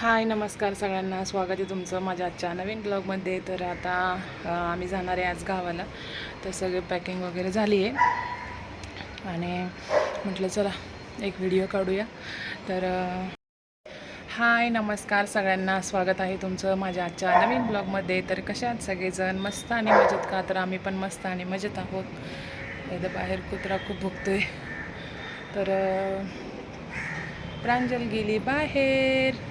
हाय नमस्कार सगळ्यांना. स्वागत आहे तुमचं माझ्या आजच्या नवीन ब्लॉगमध्ये. तर आता आम्ही जाणार आहे आज गावाला. तर सगळे पॅकिंग वगैरे झाली आहे. आणि म्हटलं चला एक व्हिडिओ काढूया. तर हाय नमस्कार सगळ्यांना. स्वागत आहे तुमचं माझ्या आजच्या नवीन ब्लॉगमध्ये. तर कशात सगळेजण? मस्त आणि मजेत का? तर आम्ही पण मस्त आणि मजेत आहोत. एकदा बाहेर कुत्रा खूप भुकतोय. तर प्रांजल गेली बाहेर.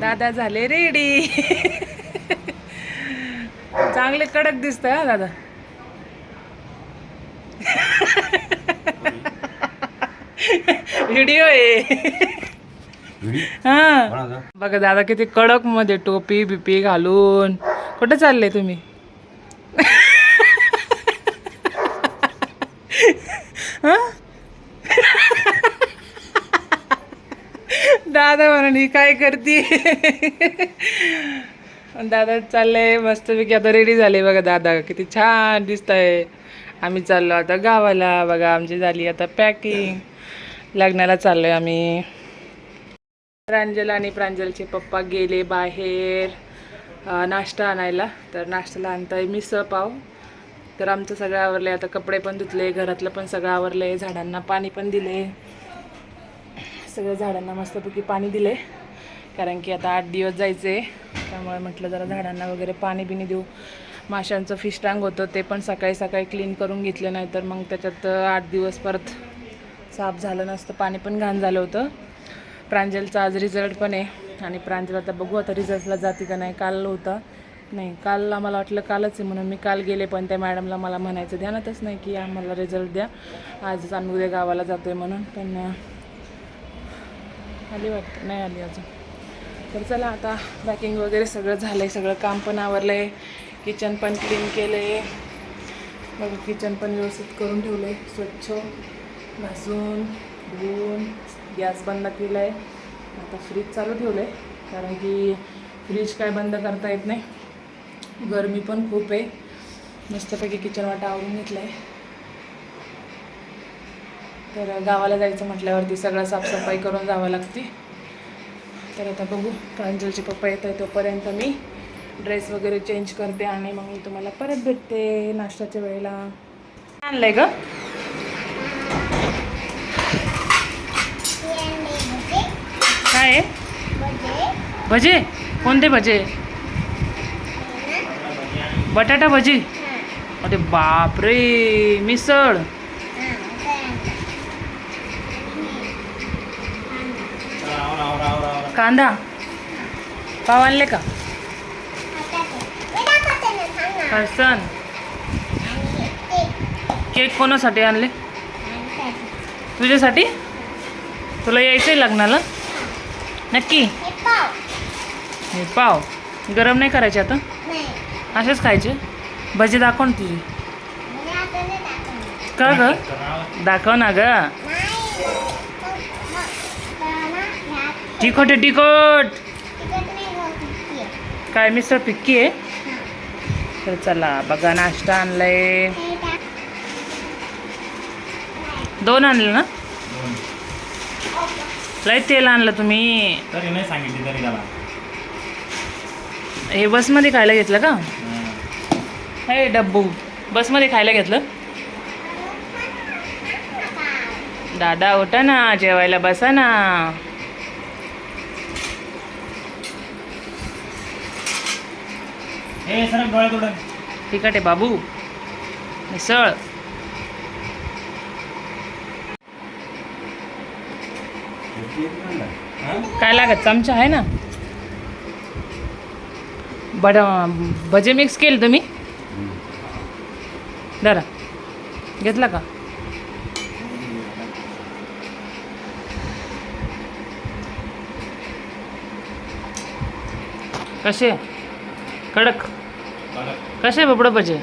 दादा झाले रेडी चांगले कडक दिसत हा दादा. व्हिडिओ आहे. हा. बघा दादा किती कडकमध्ये टोपी बिपी घालून. कुठे चालले तुम्ही? हा? दादा म्हणून ही काय करते? दादा चाललंय मस्तपैकी आता रेडी झाले बघा दादा. किती छान दिसत आहे आम्ही चाललो आता गावाला बघा आमची झाली आता पॅकिंग लग्नाला चाललोय आम्ही. प्रांजल आणि प्रांजलचे पप्पा गेले बाहेर नाश्ता आणायला. तर नाश्त्याला आणताय मिसळ पाव. तर आमचं सगळं आवरलं आता कपडे पण धुतले घरातलं पण सगळं आवरलं झाडांना पाणी पण दिले सगळ्या झाडांना मस्तपैकी पाणी दिले कारण की आता आठ दिवस जायचे त्यामुळे म्हटलं जरा झाडांना वगैरे पाणी बिणी देऊ. माशांचं फिश टँक होतं ते पण सकाळी सकाळी क्लीन करून घेतलं नाही तर मग त्याच्यात आठ दिवस परत साफ झालं नसतं पाणी पण घाण झालं होतं. प्रांजलचा आज रिझल्ट पण आहे. आणि प्रांजल आता बघू आता रिझल्टला जाते का नाही काल होता. नाही काल आम्हाला वाटलं कालच आहे म्हणून मी काल गेले पण त्या मॅडमला मला म्हणायचं ध्यानातच नाही की आम्हाला रिझल्ट द्या. आजच आम्ही उद्या गावाला जातो आहे म्हणून. पण आली वाटतं नाही आली अजून. तर चला आता पॅकिंग वगैरे सगळं झालं आहे सगळं काम पण आवरलं आहे किचन पण क्लीन केलं आहे बघा किचन पण व्यवस्थित करून ठेवलं आहे स्वच्छ घासून धुवून गॅस बंद केला आहे आता फ्रीज चालू ठेवलं आहे कारण की फ्रीज काय बंद करता येत नाही. गरमी पण खूप आहे. मस्तपैकी किचन वाटा आवरून घेतलं आहे तर गावाला जायचं म्हटल्यावरती सगळं साफसफाई करून जावं लागते. तर आता बघू प्रांजलचे पप्पा येत आहे तोपर्यंत मी ड्रेस वगैरे चेंज करते आणि मग मी तुम्हाला परत भेटते नाश्त्याच्या वेळेला. आणलंय ग? काय आहे? भजे? कोणते भजे? बटाटा भजी? अरे बापरे मिसळ. कांदा. पाव आणले का? हसन केक कोणासाठी आणले? तुझ्यासाठी? तुला यायचं आहे लग्नाला? नक्की? हे पाव. गरम नाही करायचे आता? असेच खायचे? भजी दाखव ना तुझी. का ग? दाखव ना ग. तिखट आहे तिखट. काय मिसळ फिक्की आहे? तर चला बघा नाश्ता आणलाय. दोन आणलं ना? लय तेल आणलं तुम्ही. तरी नाही सांगितली तरी त्याला. हे बसमध्ये खायला घेतलं का? हं. हे डब्बू बसमध्ये खायला घेतलं? दादा उठा ना जेवायला बसा ना. ए सरक आहे बाबू. मिसळ. काय लागत? चमचा आहे ना? बड भजे मिक्स केले तुम्ही? जरा घेतला का? कसे? कडक. कसे बबडं भजे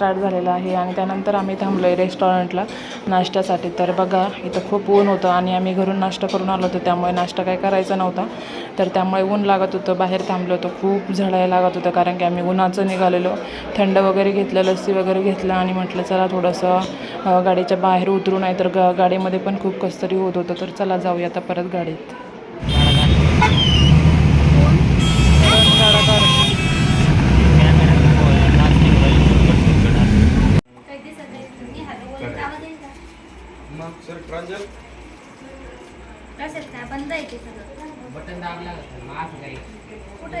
स्टार्ट झालेला आहे आणि त्यानंतर आम्ही थांबलो आहे रेस्टॉरंटला नाश्त्यासाठी. तर बघा इथं खूप ऊन होतं आणि आम्ही घरून नाश्ता करून आलो होतो त्यामुळे नाश्ता काय करायचा नव्हता. तर त्यामुळे ऊन लागत होतं बाहेर थांबलो होतो. खूप झळायला लागत होतं कारण की आम्ही उन्हाचं निघालेलो. थंड वगैरे घेतलं लस्सी वगैरे घेतलं आणि म्हटलं चला थोडंसं गाडीच्या बाहेर उतरू नाही तर ग गाडीमध्ये पण खूप कसतरी होत होतं. तर चला जाऊया आता परत गाडीत बंद आहे ते सगळं बटन दाबला कुठे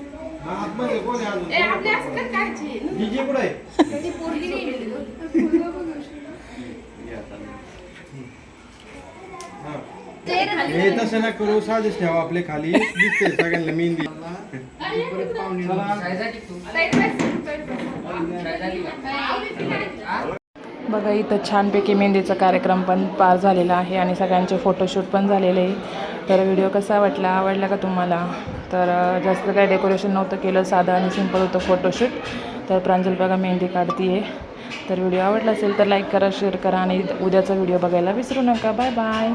हा. हे तसं ना करू साधेच ठेवा आपले खाली. दिसते सगळ्यांना मेहंदी. बघा इथं छानपैकी मेहंदीचा कार्यक्रम पण पार झालेला आहे आणि सगळ्यांचे फोटोशूट पण झालेले आहे. तर व्हिडिओ कसा वाटला? आवडला का तुम्हाला? तर जास्त काही डेकोरेशन नव्हतं केलं साधं आणि सिंपल होतं फोटोशूट तर प्रांजल बघा मेहंदी काढती आहे तर व्हिडिओ आवडला असेल तर लाईक करा शेअर करा आणि उद्याचा व्हिडिओ बघायला विसरू नका. Bye bye